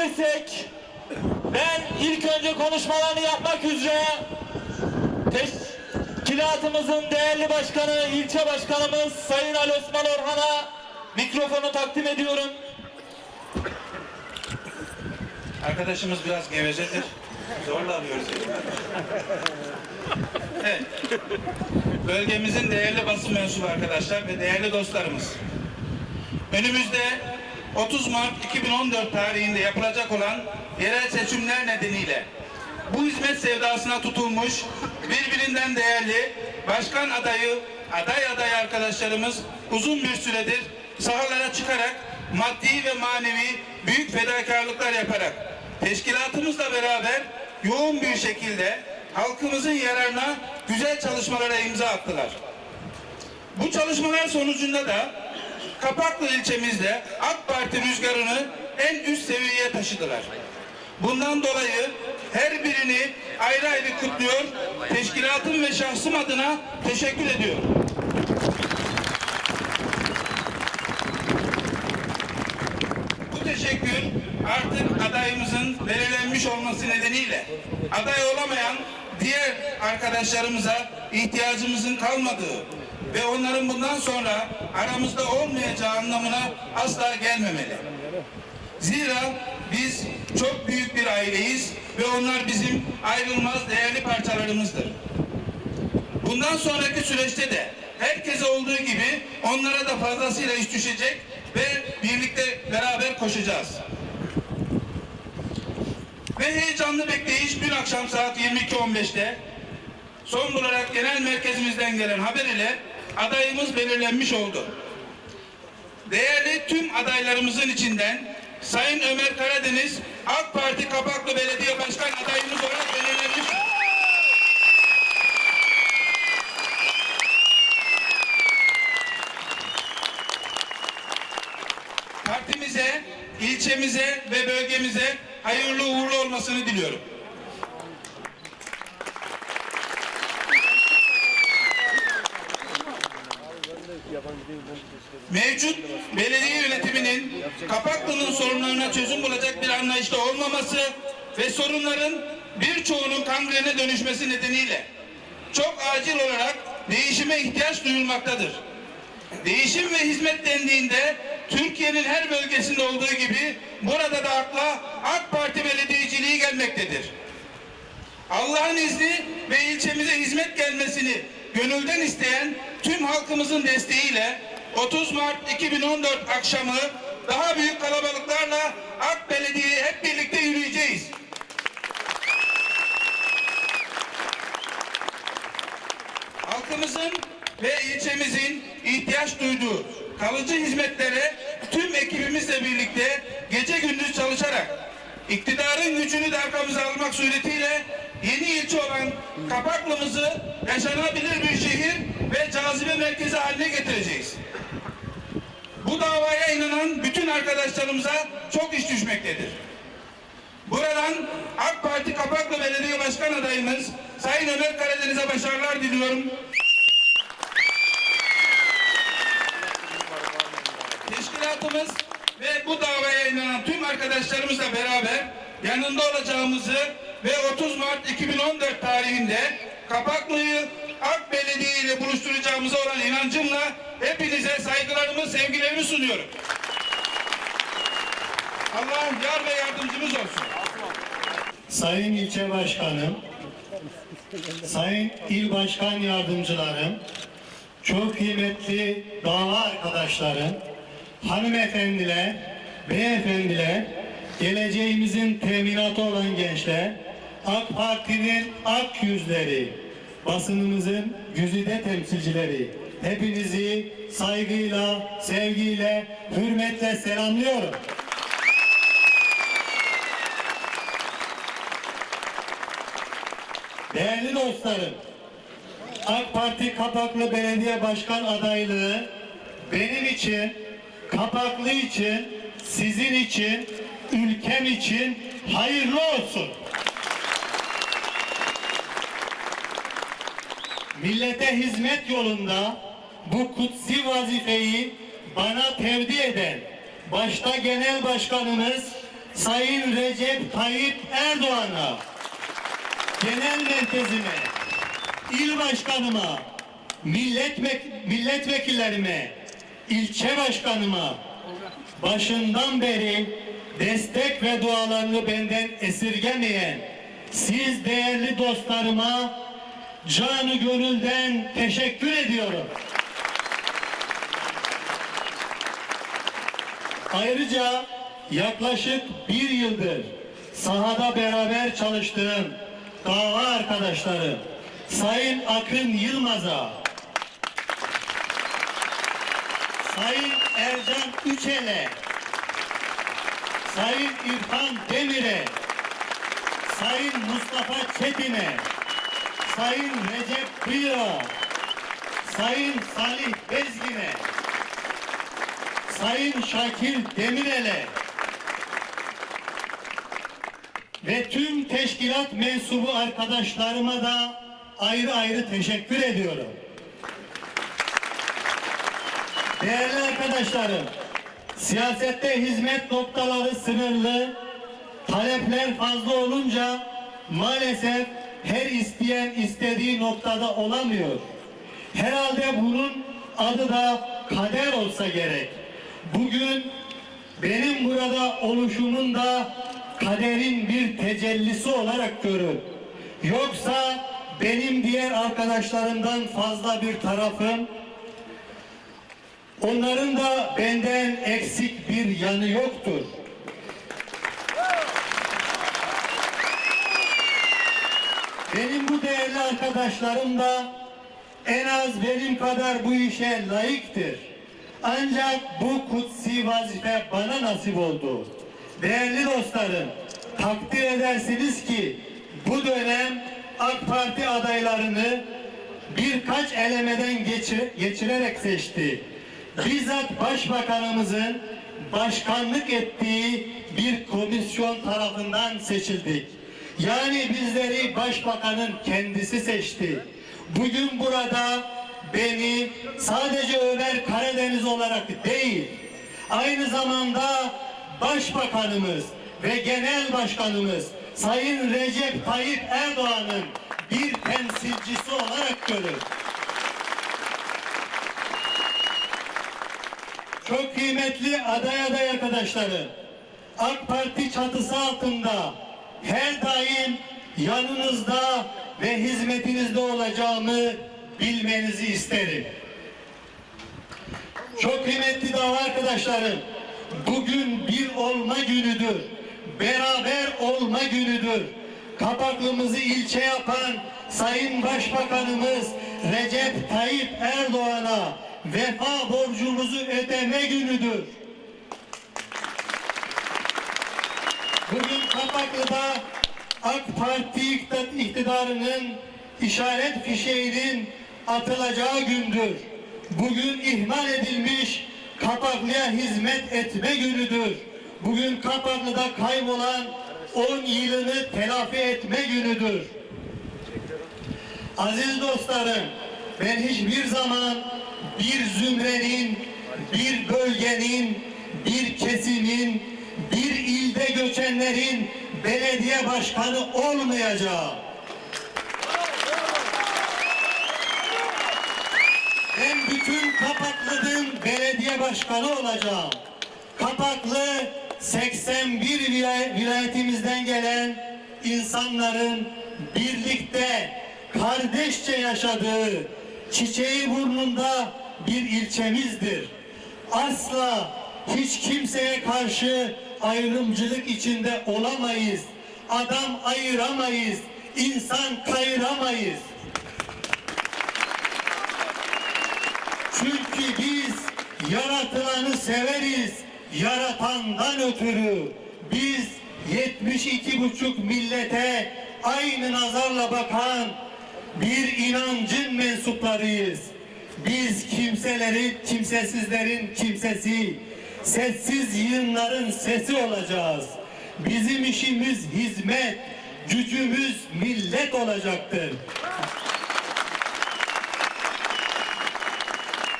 kısabilirsek ben ilk önce konuşmalarını yapmak üzere teşkilatımızın değerli başkanı, ilçe başkanımız Sayın Ali Osman Orhan'a mikrofonu takdim ediyorum. Arkadaşımız biraz gevezedir. Zorla alıyoruz. Evet. Bölgemizin değerli basın mensubu arkadaşlar ve değerli dostlarımız. Önümüzde 30 Mart 2014 tarihinde yapılacak olan yerel seçimler nedeniyle bu hizmet sevdasına tutulmuş birbirinden değerli başkan adayı, aday adayı arkadaşlarımız uzun bir süredir sahalara çıkarak maddi ve manevi büyük fedakarlıklar yaparak teşkilatımızla beraber yoğun bir şekilde halkımızın yararına güzel çalışmalara imza attılar. Bu çalışmalar sonucunda da Kapaklı ilçemizde AK Parti rüzgarını en üst seviyeye taşıdılar. Bundan dolayı her birini ayrı ayrı kutluyor, teşkilatım ve şahsım adına teşekkür ediyorum. Bu teşekkür artık adayımızın belirlenmiş olması nedeniyle aday olamayan diğer arkadaşlarımıza ihtiyacımızın kalmadığı ve onların bundan sonra aramızda olmayacağı anlamına asla gelmemeli. Zira biz çok büyük bir aileyiz ve onlar bizim ayrılmaz değerli parçalarımızdır. Bundan sonraki süreçte de herkese olduğu gibi onlara da fazlasıyla iş düşecek ve birlikte beraber koşacağız. Ve heyecanlı bekleyiş dün akşam saat 22.15'te son olarak genel merkezimizden gelen haber ile adayımız belirlenmiş oldu. Değerli tüm adaylarımızın içinden Sayın Ömer Karadeniz AK Parti Kapaklı Belediye Başkan adayımız olarak belirlenmiş. Partimize, ilçemize ve bölgemize hayırlı uğurlu olmasını diliyorum. Mevcut belediye yönetiminin Kapaklı'nın sorunlarına çözüm bulacak bir anlayışta olmaması ve sorunların birçoğunun kangrene dönüşmesi nedeniyle çok acil olarak değişime ihtiyaç duyulmaktadır. Değişim ve hizmet dendiğinde Türkiye'nin her bölgesinde olduğu gibi burada da akla AK Parti belediyeciliği gelmektedir. Allah'ın izni ve ilçemize hizmet gelmesini gönülden isteyen tüm halkımızın desteğiyle 30 Mart 2014 akşamı daha büyük kalabalıklarla AK Belediye'ye hep birlikte yürüyeceğiz. Halkımızın ve ilçemizin ihtiyaç duyduğu kalıcı hizmetlere tüm ekibimizle birlikte gece gündüz çalışarak iktidarın gücünü de arkamıza almak suretiyle yeni ilçe olan Kapaklımızı yaşanabilir bir şehir ve cazibe merkezi haline getireceğiz. Bu davaya inanan bütün arkadaşlarımıza çok iş düşmektedir. Buradan AK Parti Kapaklı Belediye Başkan adayımız Sayın Ömer Karadeniz'e başarılar diliyorum. Teşkilatımız ve bu davaya inanan tüm arkadaşlarımızla beraber yanında olacağımızı ve 30 Mart 2014 tarihinde Kapaklı'yı AK Belediye ile buluşturacağımıza olan inancımla hepinize saygılarımı, sevgilerimi sunuyorum. Allah yar ve yardımcımız olsun. Sayın İlçe Başkanım, Sayın İl Başkan Yardımcılarım, çok kıymetli dava arkadaşlarım, hanımefendiler, beyefendiler, geleceğimizin teminatı olan gençler, AK Parti'nin ak yüzleri, basınımızın güzide temsilcileri, hepinizi saygıyla, sevgiyle, hürmetle selamlıyorum. Değerli dostlarım, AK Parti Kapaklı Belediye Başkan adaylığı benim için, Kapaklı için, sizin için, ülkem için hayırlı olsun. Millete hizmet yolunda bu kutsi vazifeyi bana tevdi eden başta genel başkanımız Sayın Recep Tayyip Erdoğan'a, genel merkezime, il başkanıma, milletmek, milletvekillerime, ilçe başkanıma başından beri destek ve dualarını benden esirgemeyen siz değerli dostlarıma canı gönülden teşekkür ediyorum. Ayrıca yaklaşık bir yıldır sahada beraber çalıştığım dava arkadaşlarım Sayın Akın Yılmaz'a, Sayın Ercan Üçel'e, Sayın İrfan Demir'e, Sayın Mustafa Çetin'e, Sayın Recep Kıyık'a, Sayın Salih Bezgin'e, Sayın Şakir Demirel'e ve tüm teşkilat mensubu arkadaşlarıma da ayrı ayrı teşekkür ediyorum. Değerli arkadaşlarım, siyasette hizmet noktaları sınırlı, talepler fazla olunca maalesef her isteyen istediği noktada olamıyor. Herhalde bunun adı da kader olsa gerek. Bugün benim burada oluşumun da kaderin bir tecellisi olarak görün. Yoksa benim diğer arkadaşlarımdan fazla bir tarafım, onların da benden eksik bir yanı yoktur. Benim bu değerli arkadaşlarım da en az benim kadar bu işe layıktır. Ancak bu kutsi vazife bana nasip oldu. Değerli dostlarım, takdir edersiniz ki bu dönem AK Parti adaylarını birkaç elemeden geçir, geçirerek seçti. Bizzat Başbakanımızın başkanlık ettiği bir komisyon tarafından seçildik. Yani bizleri Başbakanın kendisi seçti. Bugün burada beni sadece Ömer Karadeniz olarak değil, aynı zamanda Başbakanımız ve Genel Başkanımız Sayın Recep Tayyip Erdoğan'ın bir temsilcisi olarak görür. Çok kıymetli aday aday arkadaşlarım, AK Parti çatısı altında her daim yanınızda ve hizmetinizde olacağımı bilmenizi isterim. Çok kıymetli dava arkadaşlarım, bugün bir olma günüdür. Beraber olma günüdür. Kapaklımızı ilçe yapan Sayın Başbakanımız Recep Tayyip Erdoğan'a vefa borcumuzu ödeme günüdür. Kapaklı'da AK Parti iktidarının işaret fişeğinin atılacağı gündür. Bugün ihmal edilmiş Kapaklı'ya hizmet etme günüdür. Bugün Kapaklı'da kaybolan 10 yılını telafi etme günüdür. Aziz dostlarım, ben hiçbir zaman bir zümrenin, bir bölgenin, göçenlerin belediye başkanı olmayacağım. Ben bütün Kapaklı'nın belediye başkanı olacağım. Kapaklı 81 vilay- vilayetimizden gelen insanların birlikte kardeşçe yaşadığı çiçeği burnunda bir ilçemizdir. Asla hiç kimseye karşı ayrımcılık içinde olamayız. Adam ayıramayız. insan kayıramayız. Çünkü biz yaratılanı severiz. Yaratandan ötürü biz 72 buçuk millete aynı nazarla bakan bir inancın mensuplarıyız. Biz kimseleri, kimsesizlerin kimsesi, sessiz yığınların sesi olacağız. Bizim işimiz hizmet, gücümüz millet olacaktır.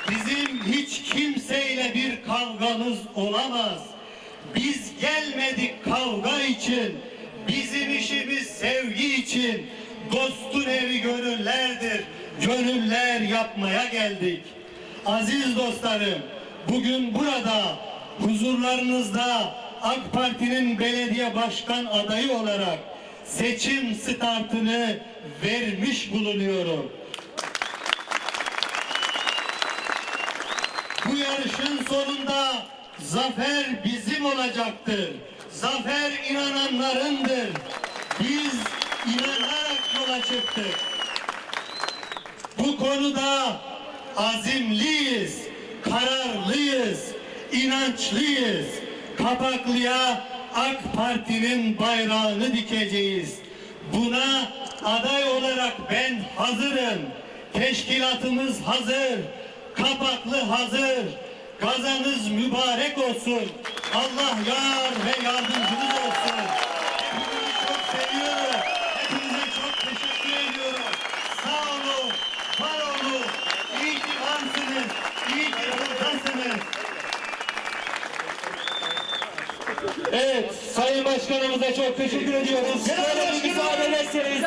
Bizim hiç kimseyle bir kavgamız olamaz. Biz gelmedik kavga için, bizim işimiz sevgi için. Dostun evi gönüllerdir, gönüller yapmaya geldik. Aziz dostlarım, bugün burada huzurlarınızda AK Parti'nin belediye başkan adayı olarak seçim startını vermiş bulunuyorum. Bu yarışın sonunda zafer bizim olacaktır. Zafer inananlarındır. Biz inanarak yola çıktık. Bu konuda azimliyiz, kararlıyız, inançlıyız. Kapaklıya AK Parti'nin bayrağını dikeceğiz. Buna aday olarak ben hazırım. Teşkilatımız hazır. Kapaklı hazır. Gazanız mübarek olsun. Allah yar ve yardımcınız olsun. Hepinizi çok seviyorum. Hepinize çok teşekkür ediyorum. Sağ olun, var olun. İyi ki varsınız. İyi ki buradasınız. Evet, Sayın Başkanımıza çok teşekkür ediyoruz. Böyle bir müsaade ederseniz.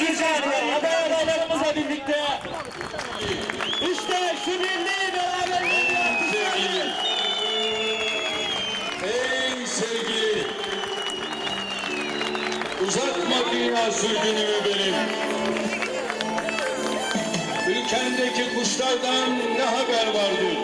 Bir saniye, aday adaylarımızla birlikte. İşte şu birliği beraberliği bir alkışlıyoruz. Ey sevgili uzatma dünya sürgünümü benim ülkendeki kuşlardan ne haber vardır